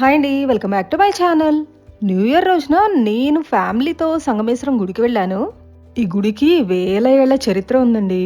Hi అండి welcome back to my channel new year రోజున నేను ఫ్యామిలీతో సంగమేశ్వరం గుడికి వెళ్ళాను. ఈ గుడికి వేల ఏళ్ళ చరిత్ర ఉందండి.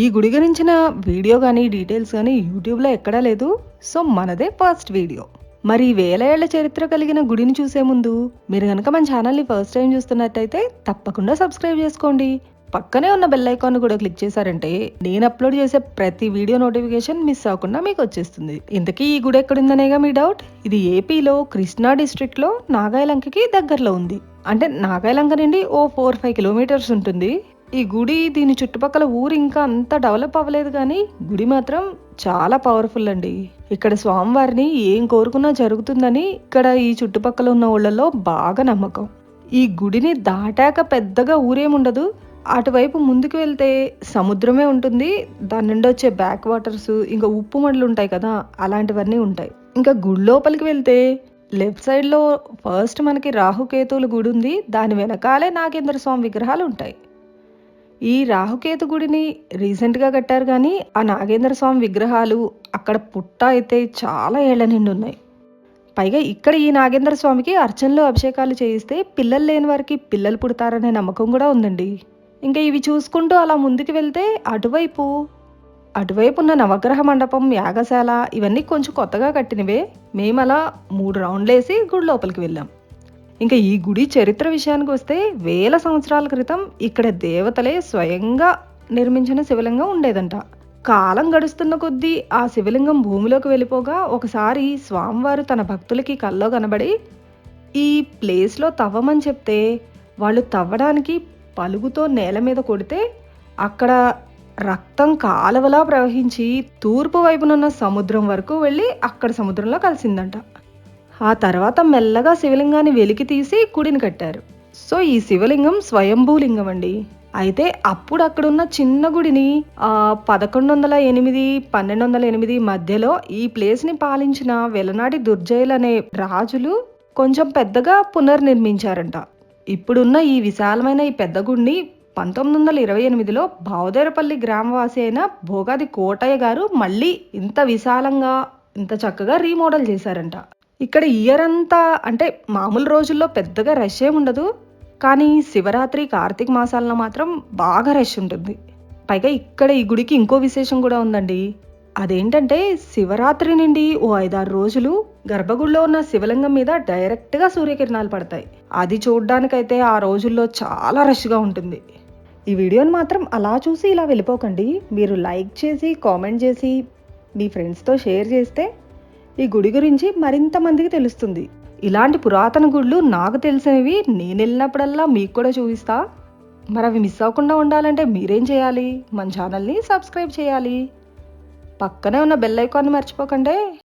ఈ గుడి గురించిన వీడియో కానీ డీటెయిల్స్ కానీ యూట్యూబ్లో ఎక్కడా లేదు. సో మనదే ఫస్ట్ వీడియో. మరి వేల ఏళ్ళ చరిత్ర కలిగిన గుడిని చూసే ముందు మీరు కనుక మన ఛానల్ని ఫస్ట్ టైం చూస్తున్నట్టయితే తప్పకుండా సబ్స్క్రైబ్ చేసుకోండి. పక్కనే ఉన్న బెల్ ఐకాన్ కూడా క్లిక్ చేశారంటే నేను అప్లోడ్ చేసే ప్రతి వీడియో నోటిఫికేషన్ మిస్ అవ్వకుండా మీకు వచ్చేస్తుంది. ఇంతకీ ఈ గుడి ఎక్కడుందనేగా మీ డౌట్ ఇది ఏపీలో కృష్ణా డిస్ట్రిక్ట్లో నాగాయలంకకి దగ్గరలో ఉంది. అంటే నాగాయలంక నుండి ఓ ఫోర్ ఫైవ్ కిలోమీటర్స్ ఉంటుంది. ఈ గుడి దీని చుట్టుపక్కల ఊరు ఇంకా అంత డెవలప్ అవ్వలేదు కానీ గుడి మాత్రం చాలా పవర్ఫుల్ అండి. ఇక్కడ స్వామివారిని ఏం కోరుకున్నా జరుగుతుందని ఇక్కడ ఈ చుట్టుపక్కల ఉన్న ఊళ్ళలో బాగా నమ్మకం. ఈ గుడిని దాటాక పెద్దగా ఊరేముండదు. అటువైపు ముందుకు వెళ్తే సముద్రమే ఉంటుంది దాని నుండి వచ్చే బ్యాక్ వాటర్స్ ఇంకా ఉప్పు మడులు ఉంటాయి కదా అలాంటివన్నీ ఉంటాయి. ఇంకా గుడి లోపలికి వెళ్తే లెఫ్ట్ సైడ్లో ఫస్ట్ మనకి రాహుకేతువుల గుడి ఉంది దాని వెనకాలే నాగేంద్ర స్వామి విగ్రహాలు ఉంటాయి. ఈ రాహుకేతు గుడిని రీసెంట్గా కట్టారు కానీ ఆ నాగేంద్ర స్వామి విగ్రహాలు అక్కడ పుట్ట అయితే చాలా ఏళ్ళ నిండి ఉన్నాయి. పైగా ఇక్కడ ఈ నాగేంద్ర స్వామికి అర్చనలు అభిషేకాలు చేయిస్తే పిల్లలు లేని వారికి పిల్లలు పుడతారనే నమ్మకం కూడా ఉందండి. ఇంకా ఇవి చూసుకుంటూ అలా ముందుకు వెళ్తే అటువైపు అటువైపు ఉన్న నవగ్రహ మండపం యాగశాల ఇవన్నీ కొంచెం కొత్తగా కట్టినవే. మేము అలా మూడు రౌండ్లు వేసి గుడి లోపలికి వెళ్ళాం. ఇంకా ఈ గుడి చరిత్ర విషయానికి వస్తే వేల సంవత్సరాల క్రితం ఇక్కడ దేవతలే స్వయంగా నిర్మించిన శివలింగం ఉండేదంట. కాలం గడుస్తున్న కొద్దీ ఆ శివలింగం భూమిలోకి వెళ్ళిపోగా ఒకసారి స్వామివారు తన భక్తులకి కల్లో కనబడి ఈ ప్లేస్లో తవ్వమని చెప్తే వాళ్ళు తవ్వడానికి పలుగుతో నేల మీద కొడితే అక్కడ రక్తం కాలువలా ప్రవహించి తూర్పు వైపునున్న సముద్రం వరకు వెళ్ళి అక్కడ సముద్రంలో కలిసిందంట. ఆ తర్వాత మెల్లగా శివలింగాన్ని వెలికి తీసి గుడిని కట్టారు. సో ఈ శివలింగం స్వయంభూలింగం అండి అయితే అప్పుడు అక్కడున్న చిన్న గుడిని ఆ పదకొండు వందల ఎనిమిది పన్నెండు వందల ఎనిమిది మధ్యలో ఈ ప్లేస్ని పాలించిన వెలనాడి దుర్జయులు అనే రాజులు కొంచెం పెద్దగా పునర్నిర్మించారంట. ఇప్పుడున్న ఈ విశాలమైన ఈ పెద్ద గుడిని పంతొమ్మిది వందల ఇరవై ఎనిమిదిలో భావదేరపల్లి గ్రామవాసి అయిన భోగాది కోటయ్య గారు మళ్ళీ ఇంత విశాలంగా ఇంత చక్కగా రీమోడల్ చేశారంట. ఇక్కడ ఇయర్ అంతా అంటే మామూలు రోజుల్లో పెద్దగా రష్ ఏమి ఉండదు. కానీ శివరాత్రి కార్తీక మాసాలలో మాత్రం బాగా రష్ ఉంటుంది. పైగా ఇక్కడ ఈ గుడికి ఇంకో విశేషం కూడా ఉందండి. అదేంటంటే శివరాత్రి నుండి ఓ ఐదారు రోజులు గర్భగుడిలో ఉన్న శివలింగం మీద డైరెక్ట్గా సూర్యకిరణాలు పడతాయి. అది చూడ్డానికైతే ఆ రోజుల్లో చాలా రష్గా ఉంటుంది. ఈ వీడియోని మాత్రం అలా చూసి ఇలా వెళ్ళిపోకండి. మీరు లైక్ చేసి కామెంట్ చేసి మీ ఫ్రెండ్స్తో షేర్ చేస్తే ఈ గుడి గురించి మరింత మందికి తెలుస్తుంది. ఇలాంటి పురాతన గుళ్ళు నాకు తెలిసినవి నేను వెళ్ళినప్పుడల్లా మీకు కూడా చూపిస్తా. మరి అవి మిస్ అవ్వకుండా ఉండాలంటే మీరేం చేయాలి? మన ఛానల్ని సబ్స్క్రైబ్ చేయాలి. పక్కనే ఉన్న బెల్ ఐకాన్ని మర్చిపోకండి.